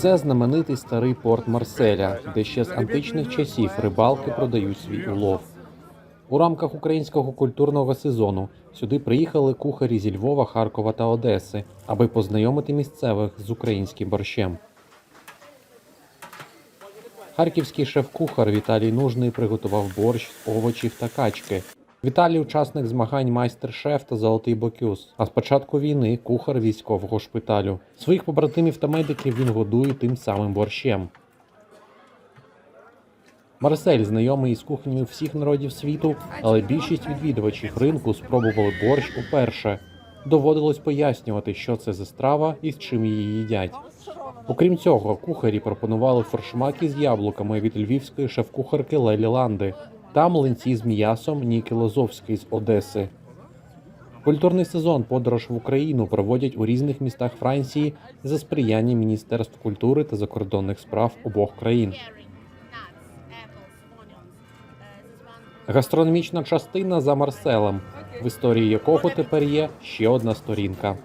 Це знаменитий старий порт Марселя, де ще з античних часів рибалки продають свій улов. У рамках українського культурного сезону сюди приїхали кухарі зі Львова, Харкова та Одеси, аби познайомити місцевих з українським борщем. Харківський шеф-кухар Віталій Нужний приготував борщ з овочів та качки. Віталій учасник змагань майстер-шеф та золотий бокюс. А з початку війни кухар військового шпиталю. Своїх побратимів та медиків він годує тим самим борщем. Марсель знайомий із кухнями всіх народів світу, але більшість відвідувачів ринку спробували борщ уперше. Доводилось пояснювати, що це за страва і з чим її їдять. Окрім цього, кухарі пропонували форшмаки з яблуками від львівської шеф-кухарки Лелі Ланди та млинці з м'ясом Ніки Лозовської з Одеси. Культурний сезон подорож в Україну проводять у різних містах Франції за сприяння Міністерств культури та закордонних справ обох країн. Гастрономічна частина за Марселем, в історії якого тепер є ще одна сторінка.